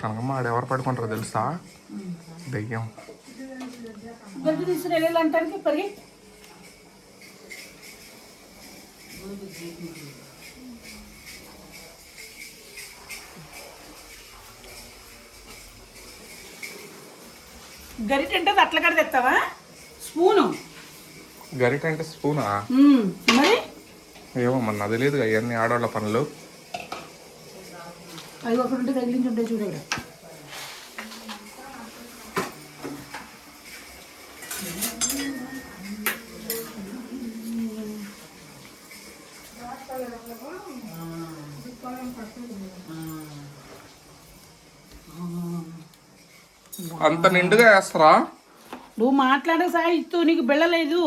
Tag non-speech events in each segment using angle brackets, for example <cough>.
కనకమ్మ ఆడ ఎవరు పడుకుంటారో తెలుసా? దెయ్యం. గంట తీసుకుని వెళ్ళాలంటానికి పరిగి. గరిట అంటే అట్ల కడ తెస్తావా స్పూను. గరిట అంటే స్పూనా? మరి? ఏమో మన లేదు అవన్నీ ఆడవాళ్ళ పనులు. అవి ఒకటి ఉంటే తగిలించి ఉంటాయి చూడ అంత నిండుగా వేస్తారా? నువ్వు మాట్లాడే సాయిస్తూ నీకు బెళ్ళలేదు.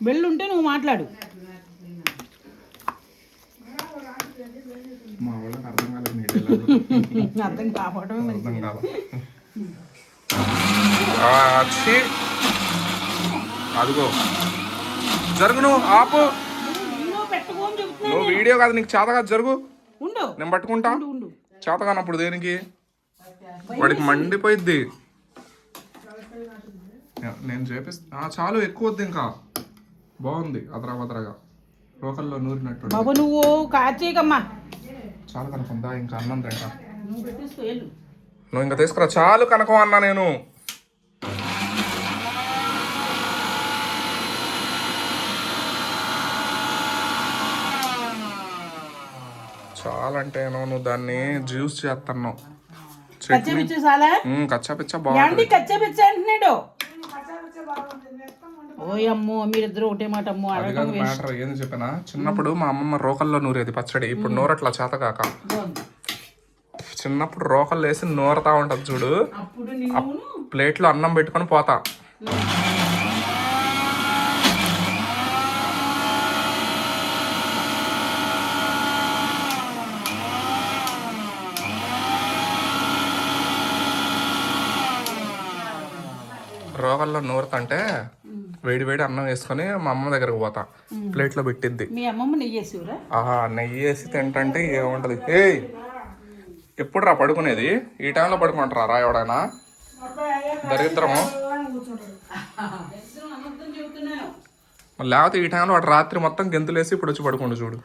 బెళ్ళుంటే నువ్వు మాట్లాడు మా వాళ్ళకి అర్థం కాలేదు నీళ్ళు ఎలాగో. అర్థం అర్థం. అదిగో. జరుగు నువ్వు ఆపు. నువ్వు వీడియో కాదు నీకు చేత కాదు జరుగు. నేను పట్టుకుంటా? ఉండు ఉండు. చేత కానప్పుడు దేనికి? వాడికి మండిపోయిద్ది. నేను చేపిస్తా. ఆ, చాలు ఎక్కువ వద్దు ఇంకా. బాగుంది అదరా బదరగా. రోకల్లో నూరినట్టు బాబు నువ్వు కాచేయకమ్మా చాలు కనుకుందా? ఇంకా అన్నం తింటా. నువ్వు ఇంకా తీసుకురా. చాలు కనకం అన్నా నేను. చాలంటే నువ్వు దాన్ని జ్యూస్ చేస్తున్నావు కచ్చా పిచ్చ చాలా? కచ్చా పిచ్చా ఏంటి బాగుంటుంది కచ్చా పిచ్చ అంటున్నాడు? ఓయమ్మో మీరిద్దరు ఒకటే మాట అమ్మో అది అడగడం కాదు మ్యాటర్ ఏంది చెప్పినా? చిన్నప్పుడు మా అమ్మమ్మ రోకల్లో నూరేది పచ్చడి ఇప్పుడు నూరట్లా చేత కాక. చిన్నప్పుడు రోకల్లో వేసి నూరతా ఉంటది చూడు. ప్లేట్లో అన్నం పెట్టుకొని పోతా. రోగల్లో నూరుతంటే వేడి వేడి అన్నం వేసుకొని మా అమ్మ దగ్గరకు పోతా. ప్లేట్లో పెట్టిద్ది. మీ అమ్మమ్మ నెయ్యి ఆహా నెయ్యి వేసి తింటంటే ఏముంటది? ఏయ్ ఎప్పుడు రా పడుకునేది? ఈ టైంలో పడుకుంటారా రా ఎవడైనా? దరిద్రము. లేకపోతే ఈ టైంలో వాడు రాత్రి మొత్తం గెంతులేసి ఇప్పుడు వచ్చి పడుకోండు చూడు.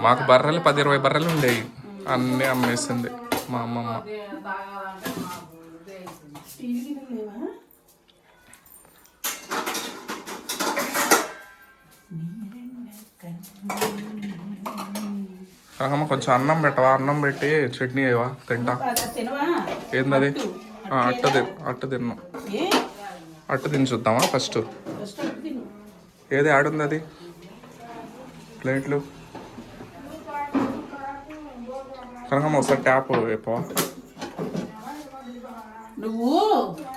మాకు బర్రెలు పది ఇరవై బర్రెలు ఉండేవి అన్నీ అమ్మేసింది. మా అమ్మమ్మ. అమ్మ కొంచెం అన్నం పెట్టవా? అన్నం పెట్టి చట్నీ వేయవా తింటా. ఏందది? ఆ, అట్ట తిన్ అట్ట తిన్నాం. అట్ట తిని చూద్దామా ఫస్ట్? ఫస్ట్ అటు తిను. ఏది ఆడుంది అది? ప్లేట్లు? కనకమ్మ ఒకసారి ట్యాప్ వేపవా నువ్వు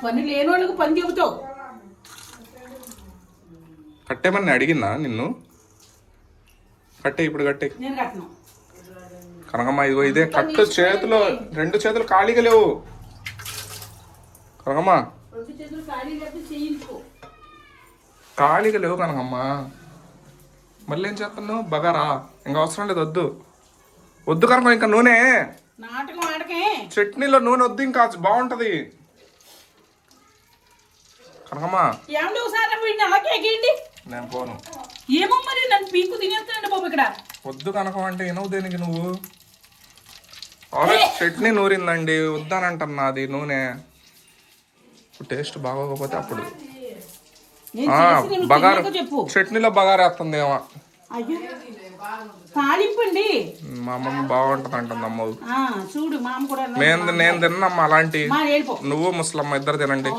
పని లేని వాళ్ళకి పని చెబుతావు. కట్టేమని అడిగిందా నిన్ను? కట్టే ఇప్పుడు కట్టే. నేను కట్టను. కనకమ్మ ఇదిగో ఇదే కట్టు చేతిలో రెండు చేతులు ఖాళీగా లేవు. కనకమ్మ. రెండు చేతులు ఖాళీ లేకపోతే చేయించుకో. ఖాళీగా లేవు కనకమ్మ. మళ్ళీ ఏం చేస్తున్నావు? బగారా. ఇంకా అవసరం లేదు వద్దు. వద్దు కనుక ఇంకా నూనె. చట్నీలో నూనె వద్దు ఇంకా బాగుంటది. కనకమ్మ నేను పోను. ఏమో మరి నన్ను పీకు తినేస్తానండి బాబు ఇక్కడ. వద్దు కనకం అంటే వినవు దేనికి నువ్వు? ఆల్రెడీ చట్నీ నూరిందండి వద్దానంటన్నా అది నూనె టేస్ట్ బాగోకపోతే అప్పుడు. బగారు చట్నీలో బగారు వేస్తుంది ఏమో అయ్యో. తాలింపండి. మా అమ్మమ్మ బాగుంటుంది అంటుంది అమ్మ చూడు కూడా. నేను నేను తిన్నమ్మా అలాంటి. నువ్వు ముసలమ్మ ఇద్దరు తినండి.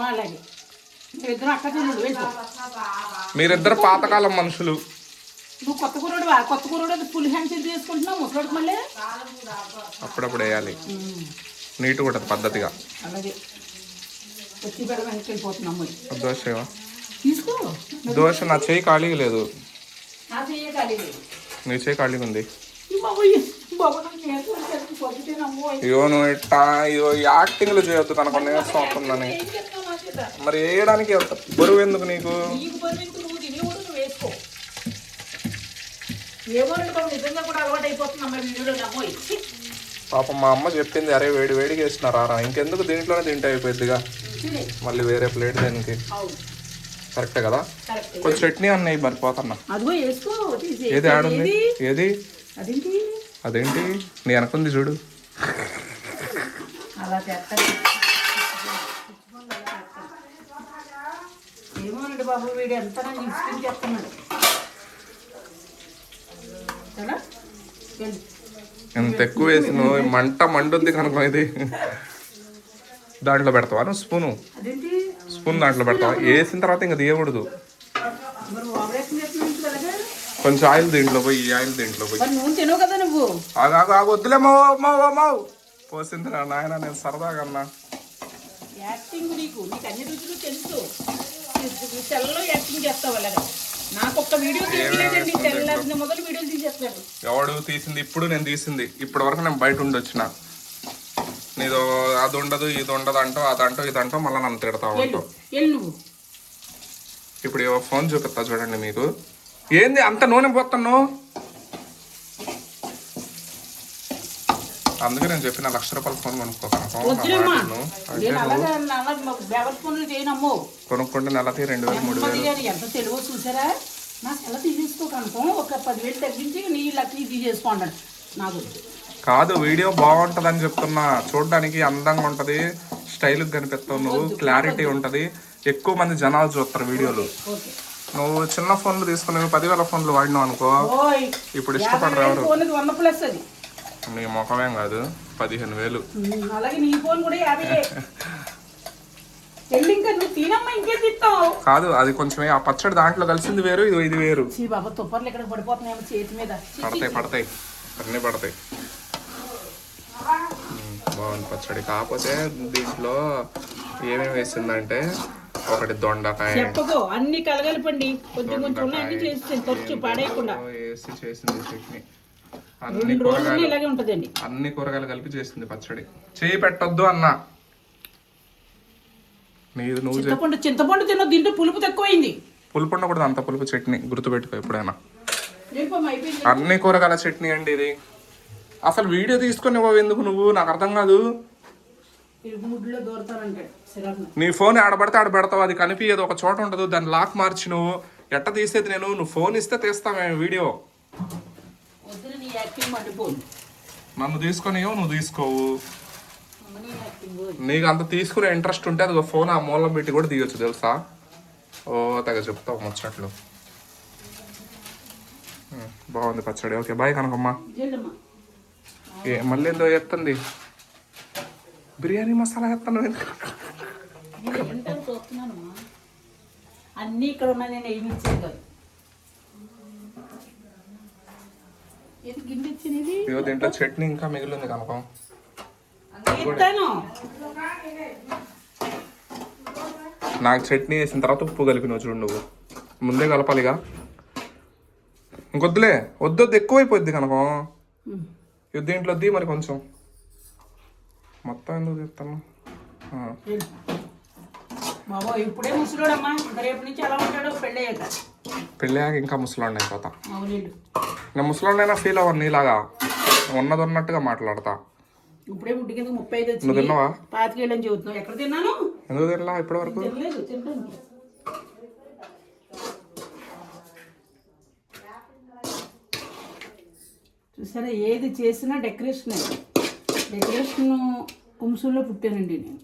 మీరిద్దరు పాతకాలం మనుషులు. నువ్వు కొత్త కూరడు కొత్త కూరడు చేసుకుంటున్నావు ముసలోడికి మళ్ళీ? అప్పుడప్పుడు వేయాలి నీట్గా ఉంటుంది పద్ధతిగా. అలాగే. వచ్చి మరి. దోశ? తీసుకో. దోశ నా చేయి ఖాళీగా లేదు. నా చెయ్యకాలి నీ చేయి ఖాళీగా ఉంది. ఇగో నువ్వు ఇట్టా ఇగో యాక్టింగ్లు చేయొద్దు మా చేత మరి వేయడానికి బరువు ఎందుకు నీకు? పాపం మా అమ్మ చెప్పింది అరే వేడి వేడిగా వేసినారా ఇంకెందుకు దీంట్లోనే తింటే అయిపోద్దిగా మళ్ళీ వేరే ప్లేట్ దానికి? కరెక్టే కదా? కొంచెం చట్నీ అన్నయ్య మరిపోతున్నా ఏది ఆడుంది? ఏది? అదేంటి? నీ అనుకుంది చూడు. అలా చేస్తారు ఏమోనండి బాబు వీడు ఎంత. ఎంత ఎక్కువ వేసిన మంట మండుద్ది కనుక ఇది. దాంట్లో పెడతావా? స్పూను. అదేంటి? స్పూన్ దాంట్లో పెడతావా? వేసిన తర్వాత ఇంకా తీయకూడదు. కొంచెం ఆయిల్ దీంట్లో పోయి ఆయిల్ దీంట్లో పోయి. తినవు కదా నువ్వు? ఆగు ఆగు ఆగు వద్దులే మావు మావు మావు పోసింది నా నాయన నేను సరదాగా అన్నా. యాక్టింగ్ నీకు నీకు అన్ని రుచులు తెలుసు. నువ్వు తెల్లలో యాక్టింగ్ చేస్తావు అలాగా. నాకు ఒక్క వీడియో తీయలేదండి తెల్లారిన మొదలు వీడియోలు తీసేస్తాడు ఎవడు తీసింది? ఇప్పుడు నేను తీసింది. ఇప్పటి వరకు నేను బయట ఉండి వచ్చిన. నీదో అది ఉండదు ఇది ఉండదు అంటో అది అంటో ఇది అంటో మళ్ళీ నన్ను తిడతా ఉంటావు. ఇప్పుడు ఏవో ఫోన్ చూపిస్తా చూడండి మీకు. ఏంది అంత నూనె పోతున్నావు? అందుకే నేను చెప్పిన లక్ష రూపాయల ఫోన్ చేయనమ్మో. కొనుక్కుంటే నెలకి రెండు వేలు మూడు వేలు. ఎంత తెలుగో చూసారా? నాకు ఎలా తీసేసుకోకనుకో ఒక పదివేలు తగ్గించి నీ లక్కీ తీసేసుకోండి నాకు. కాదు వీడియో బాగుంటదని చెప్తున్నా. చూడడానికి అందంగా ఉంటది స్టైల్ కనిపిస్తావు నువ్వు క్లారిటీ ఉంటది. ఎక్కువ మంది జనాలు చూస్తారు వీడియోలు. నువ్వు చిన్న ఫోన్లు తీసుకుని పదివేల ఫోన్లు వాడినావు అనుకో ఇప్పుడు ఇష్టపడరు ఎవరు? నీ ముఖమేం కాదు పదిహేను వేలు. <laughs> కాదు అది కొంచెం ఆ పచ్చడి దాంట్లో కలిసింది వేరు ఇది ఇది వేరు. పడతాయి పడతాయి అన్నీ పడతాయి. బాగుంది పచ్చడి. కాకపోతే దీంట్లో ఏమేమి వేసిందంటే ఒకటి దొండకాయ. చెప్పకో అన్ని కలగలపండి. కొంచెం కొంచెం ఉన్నాయి అన్ని చేసి ఖర్చు పాడేయకుండా. వేసి చేసింది చట్నీ. అన్ని కూరగాయలు ఇలాగే ఉంటదండి. అన్ని కూరగాయలు కలిపి చేసింది పచ్చడి. చేయి పెట్టొద్దు అన్న. నీది నువ్వు చింతపండు చింతపండు తిన్న దీంట్లో పులుపు తక్కువైంది. పులుపు ఉండకూడదు అంత పులుపు చట్నీ. గుర్తుపెట్టుకో ఎప్పుడైనా. అన్ని కూరగాయల చట్నీ అండి ఇది. అసలు వీడియో తీసుకొని ఎందుకు నువ్వు? నాకు అర్థం కాదు. నీ ఫోన్ ఆడబడితే ఆడ పెడతావు అది కనిపించదు ఒక చోట ఉండదు దాన్ని లాక్ మార్చి నువ్వు. ఎట్ట తీసేది నేను? నువ్వు ఫోన్ ఇస్తే వీడియో. నీ యాక్టింగ్ మండిపోను నన్ను తీసుకొని నువ్వు తీసుకోవు. నీకు అంత తీసుకునే ఇంట్రెస్ట్ ఉంటే అది ఫోన్ ఆ మూలం పెట్టి కూడా తీయొచ్చు తెలుసా? ఓ తెగ చెప్తావు ముచ్చట్లు. బాగుంది పచ్చడి. Okay bye Kanakamma. ఏ మళ్ళీ ఏందో ఎత్తంది బిర్యానీ మసాలా ఎత్తాను అన్నీ ఇక్కడ ఉన్నాయి నేను గిన్నె ఇచ్చినది ఇదిగో దీంట్లో చట్నీ ఇంకా మిగిలింది కనకం. ఇస్తాను. నాకు చట్నీ వేసిన తర్వాత ఉప్పు కలిపినావు చూడు నువ్వు. ముందే కలపాలిగా. ఇంకొద్దులే వద్దు వద్దు ఎక్కువైపోద్ది కనకం. ఇది దీంట్లో వద్ది మరి కొంచెం. మొత్తం ఎందుకు చెప్తాను. బాబా ఇప్పుడే ముసలోడమ్మా. ఇంకా రేపు నుంచి ఎలా ఉంటాడో పెళ్ళయ్యాక పెళ్ళాక ఇంకా ముసలాండి అయిపోతా నేను ముసలాండైనా ఫీల్ అవ్వను నీలాగా. ఉన్నది ఉన్నట్టుగా మాట్లాడతా. ఇప్పుడే ముట్టి కింద ముప్పై ఐదు తిన్నావా? పాతికేళ్ళని చెబుతున్నావు. ఎక్కడ తిన్నాను? ఎందుకు తినలా ఇప్పటి వరకు? చూసారా ఏది చేసినా డెకరేషన్ డెకరేషన్ కుంసుల్లో పుట్టానండి నేను.